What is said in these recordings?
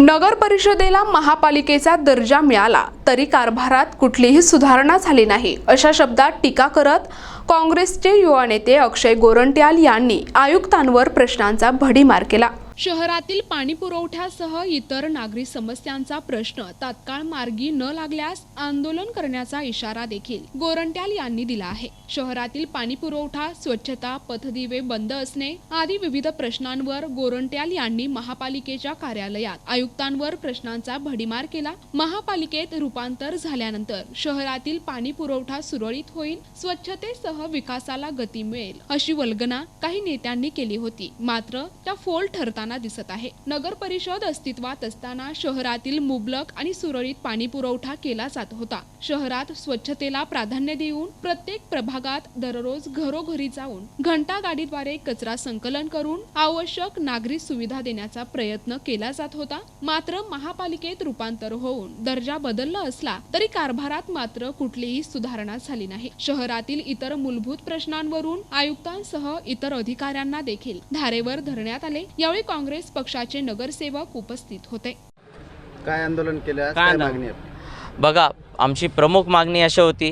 नगर परिषदेला महापालिकेचा दर्जा मिळाला तरी कारभारात कुठलीही सुधारणा झाली नाही अशा शब्दात टीका करत काँग्रेसचे युवा नेते अक्षय गोरंट्याल यांनी आयुक्तांवर प्रश्नांचा भडीमार केला. शहरातील पाणी पुरवठ्यासह इतर नागरी समस्यांचा प्रश्न तात्काळ मार्गी न लागल्यास आंदोलन करण्याचा इशारा देखील गोरंट्याल यांनी दिला आहे. शहरातील पाणी पुरवठा स्वच्छता पथदिवे बंद असणे आदी विविध प्रश्नांवर गोरंट्याल यांनी महापालिकेच्या कार्यालयात आयुक्तांवर प्रश्नांचा भडीमार केला. महापालिकेत रूपांतर झाल्यानंतर शहरातील पाणी पुरवठा सुरळीत होईल स्वच्छतेसह विकासाला गती मिळेल अशी वल्गना काही नेत्यांनी केली होती. मात्र त्या फोल ठरताना दिसत आहे. नगर परिषद अस्तित्वात असताना शहरातील मुबलक आणि सुरळीत पाणी पुरवठा केला जात होता. शहरात स्वच्छतेला प्राधान्य देऊन प्रत्येक प्रभागात दररोज घरोघरी जाऊन घंटा गाडीद्वारे कचरा संकलन करून आवश्यक नागरी सुविधा देण्याचा प्रयत्न केला जात होता. मात्र महापालिकेत रूपांतर होऊन दर्जा बदलला असला तरी कारभारात मात्र कुठलीही सुधारणा झाली नाही. शहरातील इतर मूलभूत प्रश्नांवरून आयुक्तांसह इतर अधिकाऱ्यांना देखील धारेवर धरण्यात आले. यावेळी काँग्रेस पक्षाचे नगरसेवक उपस्थित होते. काय आंदोलन केलं काय? मागणी आहे बघा आमची प्रमुख मागणी अशी होती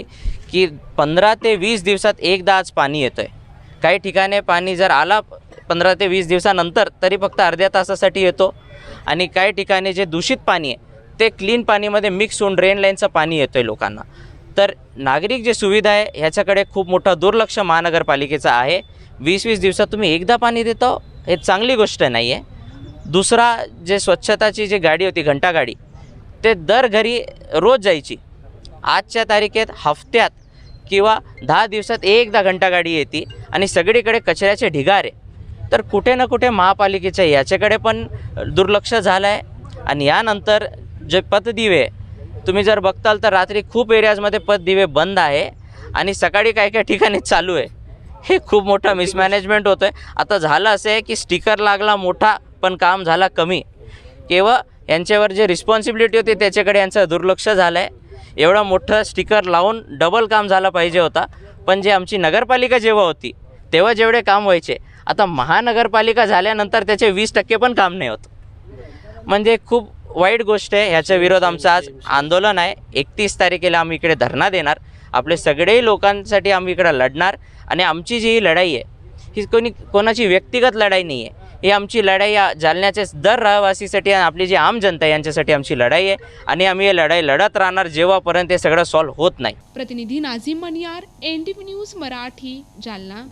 की पंधरा ते वीस दिवसात एकदा आज पाणी येतं आहे काही ठिकाणी पाणी जर आला पंधरा ते वीस दिवसानंतर तरी फक्त अर्ध्या तासासाठी येतो. आणि काही ठिकाणी जे दूषित पाणी आहे ते क्लीन पाणीमध्ये मिक्स होऊन ड्रेन लाईनचं पाणी येतं आहे लोकांना. तर नागरिक जे सुविधा आहे ह्याच्याकडे खूप मोठं दुर्लक्ष महानगरपालिकेचं आहे. वीस वीस दिवसात तुम्ही एकदा पाणी देतो हे चांगली गोष्ट नाही आहे दुसरा जे स्वच्छताची जी गाडी होती घंटा गाडी ते दर घरी रोज जायची. आजच्या तारखेत हफ्त्यात किंवा दहा दिवसात एकदा घंटा गाडी येते आणि सगळीकडे कचऱ्याचे ढिगार आहे. तर कुठे ना कुठे महापालिकेच्या याच्याकडे पण दुर्लक्ष झालं आहे आणि यानंतर जे पतदिवे तुम्ही जर बघताल तर रात्री खूप एरियाजमध्ये पतदिवे बंद आहे आणि सकाळी काही काही ठिकाणी चालू आहे. हे खूप मोठं मिसमॅनेजमेंट होतं आहे आता झालं असं आहे की स्टिकर लागला मोठा पण काम झाला कमी. केवळ यांच्यावर जे रिस्पॉन्सिबिलिटी होती त्याच्याकडे यांचं दुर्लक्ष झालं आहे एवढं मोठं स्टिकर लावून डबल काम झालं पाहिजे होता. पण जे आमची नगरपालिका जेव्हा होती तेव्हा जेवढे काम व्हायचे आता महानगरपालिका झाल्यानंतर त्याचे वीस टक्के पण काम नाही होत. म्हणजे खूप वाईट गोष्ट आहे. ह्याच्या विरोध आमचं आज आंदोलन आहे. एकतीस तारखेला आम्ही इकडे धरणा देणार. आपले सगळेही लोकांसाठी आम्ही इकडं लढणार आणि आमची जी ही लढाई आहे ही कोणी कोणाची व्यक्तिगत लढाई नाही आहे. ही आमची लढाई जालन्याचे दर रहिवासीसाठी आणि आपली जी आम जनता आहे यांच्यासाठी आमची लढाई आहे आणि आम्ही ही लढाई लढत राहणार जेव्हापर्यंत हे सगळं सॉल्व्ह होत नाही. प्रतिनिधी नाझीम मनियार एन न्यूज मराठी जालना.